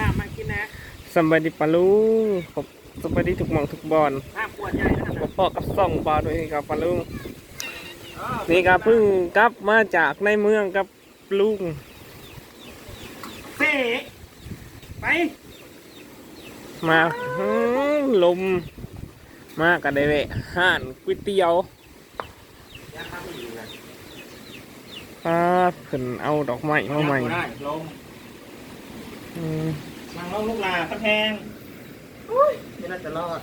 น้ำมากินนะสำบายดีปะลุงขอบสำบายดีทุกหมองทุกบอลน้ำขวดใหญ่ขนาดขนั้อนพ่อกับส่องบาด้วยครับปะลุงนี่ก็เพิ่งกลับมาจากในเมืองกับลุงเซ่ไปมาอื้อลมมากระเดเวะห่านก๋วยเตี๋ยวยังทำไม่อยู่เลยอ่าเพิ่นเอาดอกไม้มาใหม่ได้ลงอืม นั่งลงลูกลาตะแพงอุ้ยไม่น่าจะรอด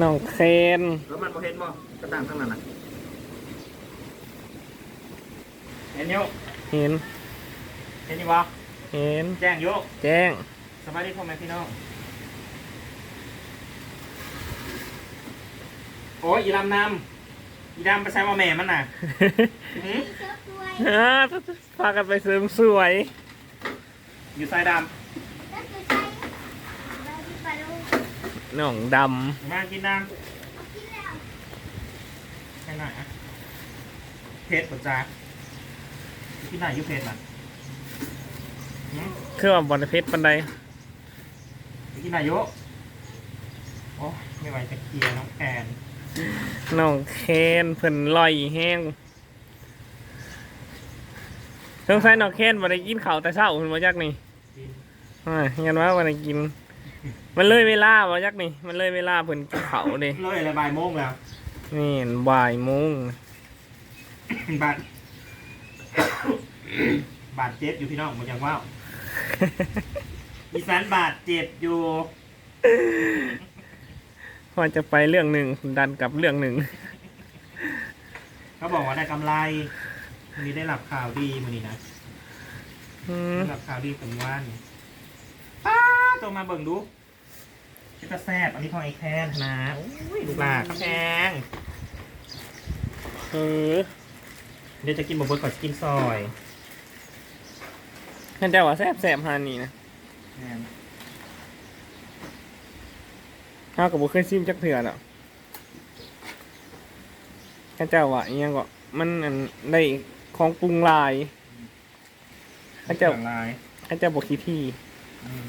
น้องเคนแล้วมันโมเห็นบ่กระต่างทั้งนั้นน่ะเห็นอยุเห็นเห็นอยี่บ่เห็นแจ้งอยุแจ้งสบายดีพ่อแม่พี่น้องโอ้ยอีลำนำอีดำไปใส่มาแม่มันน่ะอื้ออ่าพากันไปเสริมสวย อยู่ใส่ด น้องดำมากินน้ำแค่หน่อยอะเพชรปะจ๊ะกินไหนอยุเพชรน่ะหืมำเครื่องบอลเพชรปันไดไปกินไหนอยุโอ้ไม่ไหวจะเคลียร์น้องแอนน้องเคนเพิ่นลอยแห้งสงสัยน้องเคนบ่ได้กินข้าวแต่เช้าเพิ่นบ่จักนี่กิน อ่ายันว่าบ่ได้กิน มันเลยเวลาบ่จักนี่ มันเลยเวลาเพิ่นกินข้าวเด้เลยอะไรบ่ายโมงแล้ว นี่เห็นบ่ายโมงบาดบาดเจ็บอยู่พี่น้องมันยังว่าวอีสานบาดเจ็บอยู่ พอจะไปเรื่องหนึ่งดันกลับเรื่องหนึ่ง เขาบอกว่าได้กำไรวันนี้ได้รับข่าวดีมันนี้นะอืม ได้รับข่าวดีสำวันป้าตัวมาเบิ่งดู จะกระแซบอันนี้ของไอ้แคนนะโอ้ยลูกหลานกระแพงเออเดี๋ยวจะกินบะเบิดก่อนจะกินซอยท่านเจ้าว่าแซ่บแซ่บๆหานี่นะแม่นข้าวกับบุเคยซิมจักเถื่อน่ะท่านเจ้าว่าอีหยังก็มันอันได้ของปรุงหลายท่านเจ้าครื่องลายท่านเจ้าบอกขี้ที่อืม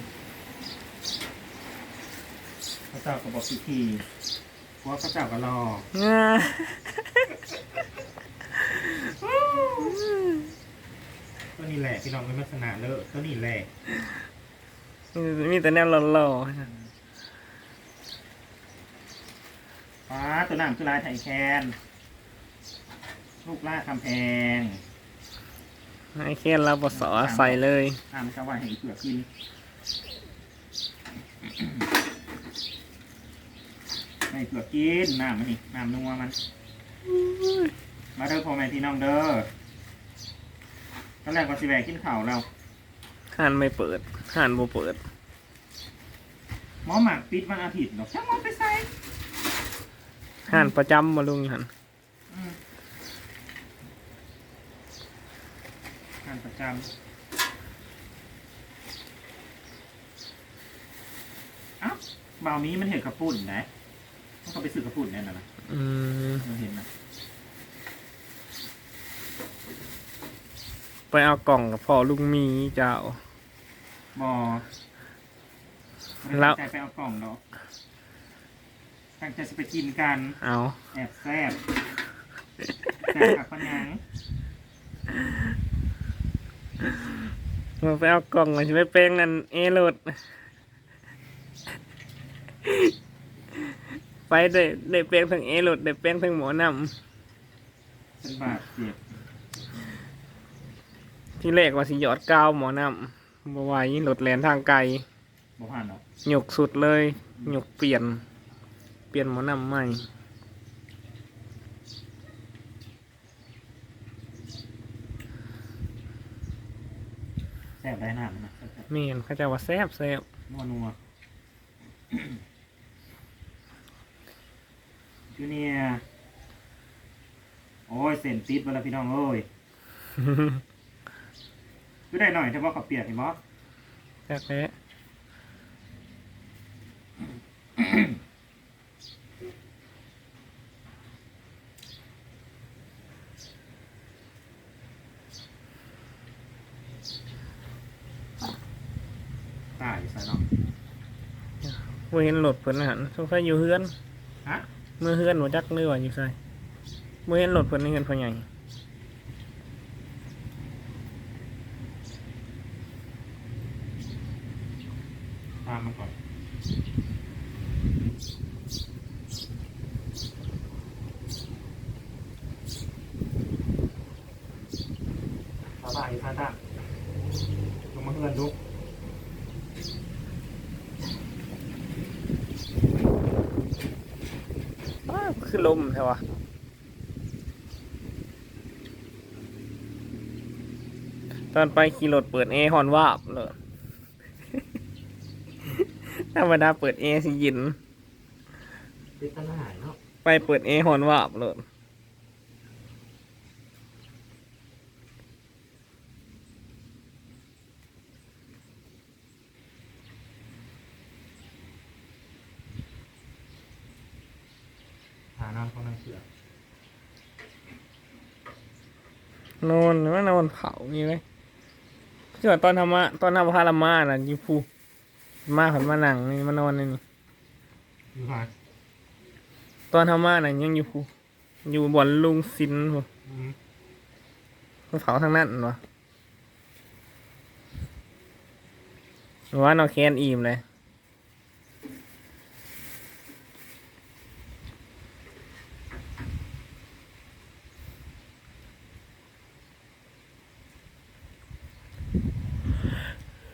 พระเจ้าก็บอกพิธีเพราะว่าพระเจ้าก็รอง่าตัวนี้แหละพี่น้องไม่ลักษณะเลอะตัวนี้แหละมีแต่แนวหล่อฟ้าตัวน้ำคือลายไทยแคนลูกล่าคำแพงๆให้เคนเราบสอใส่เลยน้ำไม่ใช่ว่าให้อีเปลือกกิน ให้เปลือกกินน้ำมันนี่น้ำนัวมัน มาเด้อพ่อแม่พี่น้องเด้อตอนแรกก็สิแวะกินข้าวแล้วห่านไม่เปิดห่านบ่เปิด หมอหมักปิดวันอาทิตย์เนาะช่างมันไปใส่ห่านประจำมาลุงหันอืมงานประจำอ้าวบ่าวนี้มันเห็นกระปุ่นนะ มันเขาไปซื้อกระปุ่นแน่นอนนะอืมมันเห็นนะไปเอากล่องกับพ่อลุงมีเจ้า บอไม่แล้ได้วตั้งใจไปเอากล่องเนาะตั้งใจจะไปกินกันเอาแอบแซ่บแซ่บกับปัญญังมาไปเอากล่องมาจะไปเป้งนั่นเอโรด ไปได้ได้เป้งทั้งเอโรดได้เป้งทั้งหมอนเป็นบาดเจ็บำที่แรกว่าสิหยอดกาวหมอนำบ่ไหวรถแลนทางไกลบ่ผ่านหรอกหยกสุดเลยหยกเปลี่ยน เปลี่ยนหมอนำใหม่แซ่บได้หน้ามันนะเมียนเขาจะว่าแซบแซบนัวนัว จูเนียร์โอ้ยเส้นติดเวลาพี่น้องเอ้ยก็ได้หน่อยถ้าว่าเขาเปียกเห็นบ่แซ่บแล้วตายใส่เนาะบ่เห็นรถเพิ่นนะฮะสงสัยอยู่เฮือนฮะ เมื่อเฮือนบ่จักเรือว่าอยู่ไสบ่อเห็นรถเพิ่นในเฮือนพ่อใหญ่ตามมาก่อนสบายท่าตั้งลงมาเพื่อนดู อ้าว คือลมแท้วะตอนไปขี่รถเปิดแอร์ฮอนวาบเลยธรรมดาเปิดแอร์สิเยินติดตั้งหายเนาะ ไปเปิดแอร์ฮอนวาบเลย หาน้ำเข้าน้ำเสือน อนว่านอนเผานี่เลยคือว่าตอนทำมาตอนทำพารามาน่ะอยูพูมาผันมาหนังนี่มานอนนี่นี่อยู่หายตอนทำมาน่ะยังอยู่พูอยู่บ่อนลุงซินพูอืมเผาทางนั้นวะว่านอนแคนอิ่มเลย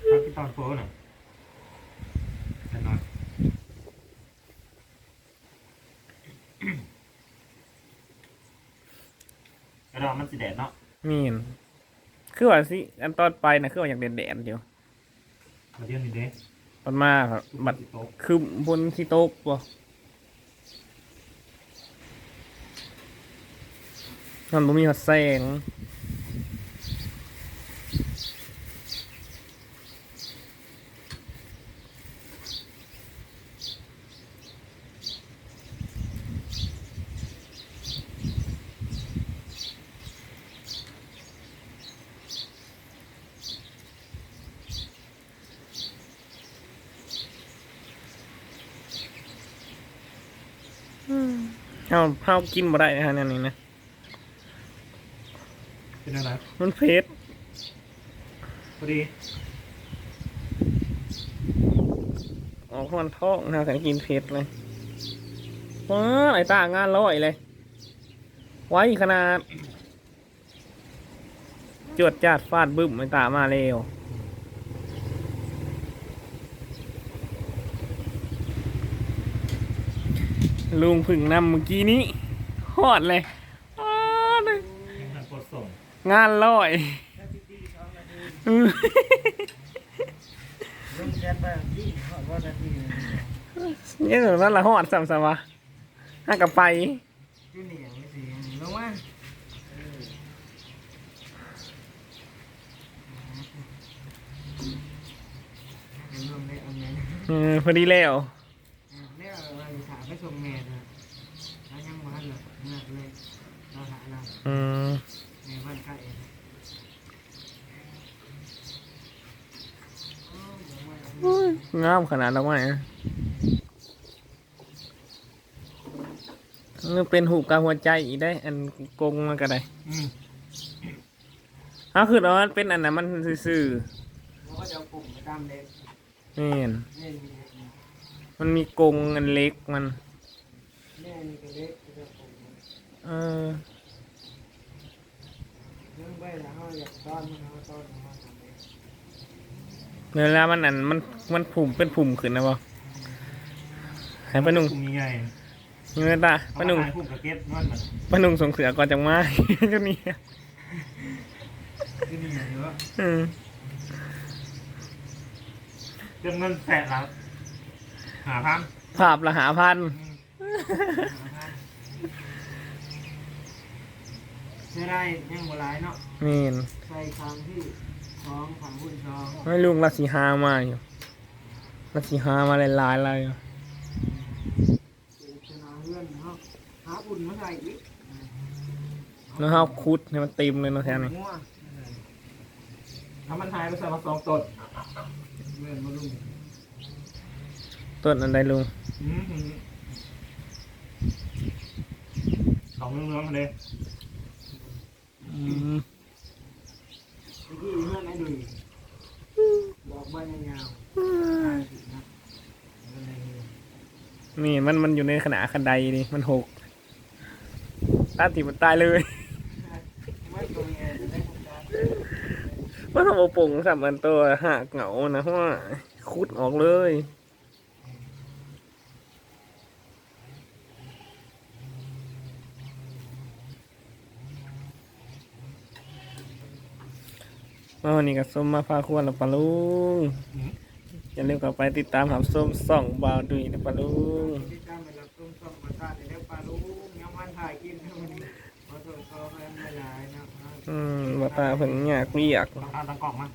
พักที่ตอนโฟน่ะจะนอนกระดองมันสีแดดเนาะมีนคือว่าสิอันตอนไปน่ะคือว่าอยากเด่นๆอยู่มาเที่ยวนี่เด้ตอนมาครับบัดโต๊ะคือบนที่โต๊ะบ่มันบ่มีหัดแสง เอาเผากินบ่ได้นะฮะเนี่ยนี่นะ เป็นอะไรมันเผ็ดพอดีออกมันท้องนะแต่กินเผ็ดเลยว้าไอ้ตางานร้อยเลย ไว้ขนาด จวดจาดฟาดบึ้มไอ้ตามาเร็ว ลุงพึ่งนำเมื่อกี้นี้ฮอดเลยอ้าเลยยังทันกดส่งงานร้อยอือลงแกนไปที่หอดว่านาทีเนี่ยนั้นละฮอดสามสวะห้ากับไปที่เหนียวไม่สิลงมาเห็นลมได้เอาไงเออพอดีแล้ว เนี่ยเราถามไปส่งแม่นะแล้วยัง มาหรอกเมื่อเลยเราหาเราอืมในบ้านใกล้เองงามขนาดดอกไม้นะนี่เป็นหูกาหัวใจอีกได้ อันกงมันก็ได้อืมเอาคือว่ามันเป็นอันนั้นมันซื่อเราก็จะเอากลุ่มไปตามเล็กๆนี่นเล่นมีมันมีกงอันเล็กมันเล่นมีเล็กก็จะกลุ่มเออเรื่องไปแล้วเขาอยากต้อนมันเขาต้อนเขาทำเองเวลามันอันมันมันผุ่มเป็นผุ่มขึ้นนะบ่ให้ป้านุ่งกลุ่มใหญ่นี่เลยตาๆป้านุ่งเอมถ่ยคู่กับเก็ตมันมันป้านุ่งส่งเสือก่อนจังมาก็นี่ที่นี่อย่างเยอะอืมเรื่องเงินแสนแล้วหาพันภาพละหาพัน ใช้ได้ยังโบราณเนาะนี่นใส่คำที่สองคำหุ่นสองไม่ลุงราศีหามาอยู่ราศีหามาหลายๆเลยอยู่ชนะเพื่อนเนาะหาอุ่นมาใส่อีกแล้วเขาคุดให้มันเต็มเลยเนาะแท้นี่งัวถ้ามันหายไปใส่มาสองตดเพื่อนมาลุงต้นอันใดลุงอืมอืมสองเรื่องๆเลยอื มเมื่อกี้เพื่อนไอ้ดุยบอกใบยาวๆทางสินะมันเลยนี่มันมันอยู่ในขนาดคันใดนี่มันหกตาติมันตายเลย ไม่ตัวเองจะได้ครงกามันทำเอาปงสับมันตัวหักเหงานะเพราะว่าคุดออกเลย มาวันนี้กับส้มมาพาควรแล้วปะลุงอย่าลืมกลับไปติดตามหาส้มส่องบาวดุยนะปะลุงที่จ้าตาทานในเรื่องปลาลูกยังมันถ่ายกินเท่านี้ขอโทษขอให้ไม่หลายนะครับอืมบาตาเพิ่งอยากเรียกต้องเอาตังกล่องมา